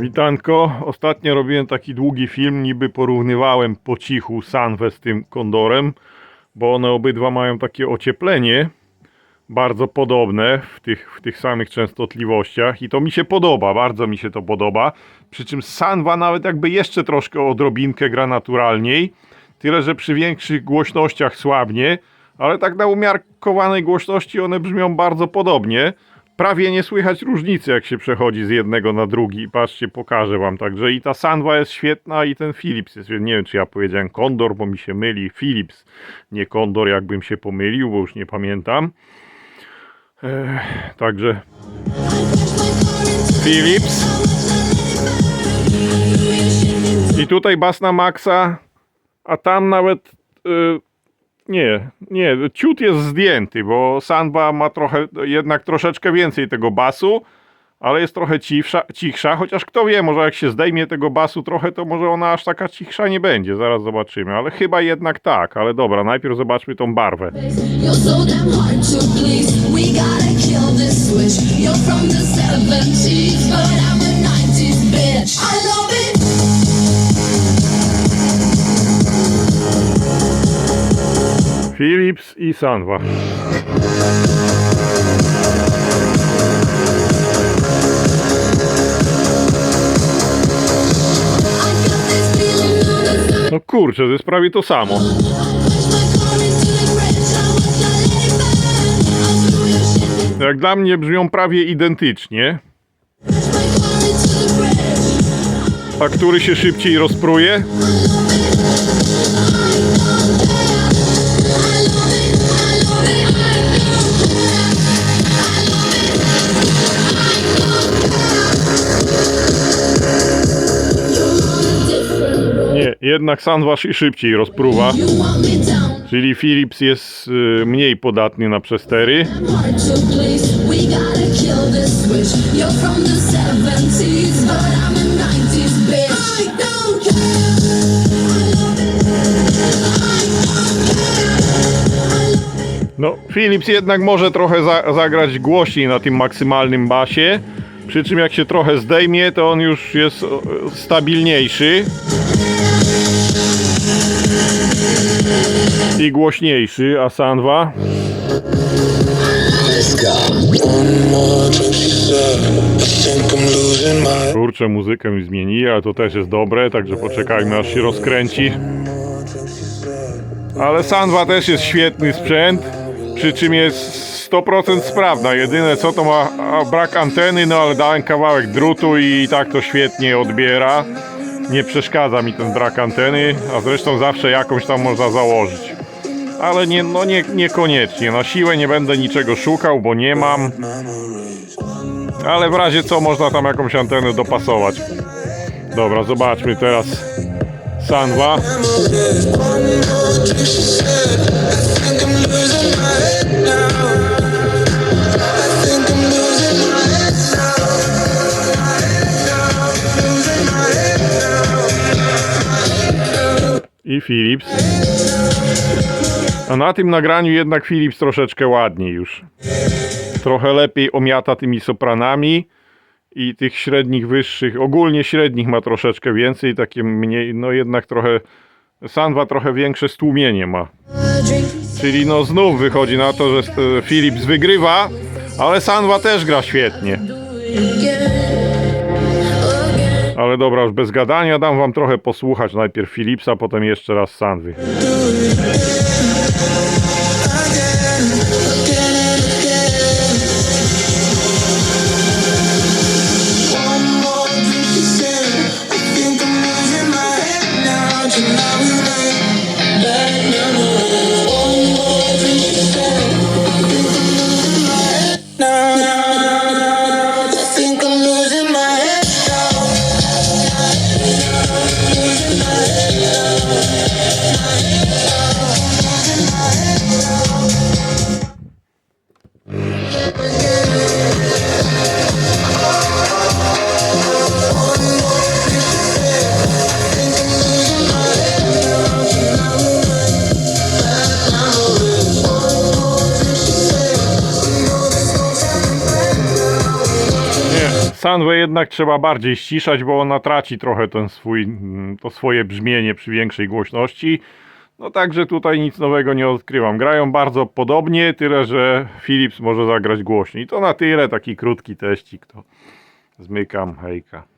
Witanko, ostatnio robiłem taki długi film, niby porównywałem po cichu Sanwę z tym kondorem, bo one obydwa mają takie ocieplenie bardzo podobne w tych, w tych samych częstotliwościach i to mi się podoba, bardzo mi się to podoba. Przy czym Sanwa nawet jakby jeszcze troszkę odrobinkę gra naturalniej, tyle że przy większych głośnościach słabnie, ale tak na umiarkowanej głośności one brzmią bardzo podobnie. Prawie nie słychać różnicy, jak się przechodzi z jednego na drugi. Patrzcie, pokażę wam. Także i ta Sanwa jest świetna, i ten Philips jest. Nie wiem, czy ja powiedziałem Kondor, bo mi się myli. Philips, nie Kondor, jakbym się pomylił, bo już nie pamiętam. Także Philips. I tutaj bas na maksa, a tam nawet y, nie, nie, ciut jest zdjęty, bo Sanba ma trochę, jednak troszeczkę więcej tego basu, ale jest trochę cichsza, cichsza, chociaż kto wie, może jak się zdejmie tego basu trochę, to może ona aż taka cichsza nie będzie, zaraz zobaczymy, ale chyba jednak tak, ale dobra, najpierw zobaczmy tą barwę. You're Philips i Sanwa. No kurczę, to jest prawie to samo. Jak dla mnie brzmią prawie identycznie. A który się szybciej rozpruje? Jednak Sanwa się szybciej rozpruwa. Czyli Philips jest y, mniej podatny na przestery. Hard to please. We gotta kill this switch. You're from the 70s, but I'm a 90s bitch. I don't care. No, Philips jednak może trochę za, zagrać głośniej na tym maksymalnym basie. Przy czym jak się trochę zdejmie, to on już jest stabilniejszy. I głośniejszy, a Sanwa kurczę muzykę mi zmieni, ale to też jest dobre, także poczekajmy aż się rozkręci. Ale Sanwa też jest świetny sprzęt, przy czym jest 100% sprawna. Jedyne co to ma brak anteny, no ale dałem kawałek drutu i tak to świetnie odbiera. Nie przeszkadza mi ten brak anteny, a zresztą zawsze jakąś tam można założyć. Ale nie, no nie, niekoniecznie. Na siłę nie będę niczego szukał, bo nie mam. Ale w razie co można tam jakąś antenę dopasować. Dobra, zobaczmy teraz Sanwa. I Philips. A na tym nagraniu jednak Philips troszeczkę ładniej już. Trochę lepiej omiata tymi sopranami i tych średnich, wyższych. Ogólnie średnich ma troszeczkę więcej, takie mniej, no jednak trochę. Sanwa trochę większe stłumienie ma. Czyli no znów wychodzi na to, że Philips wygrywa, ale Sanwa też gra świetnie. Ale dobra, już bez gadania dam wam trochę posłuchać. Najpierw Philipsa, potem jeszcze raz Sanwy. Sanwę jednak trzeba bardziej ściszać, bo ona traci trochę ten swój, mm, to swoje brzmienie przy większej głośności. No także tutaj nic nowego nie odkrywam. Grają bardzo podobnie, tyle że Philips może zagrać głośniej. To na tyle, taki krótki teścik, to zmykam, hejka.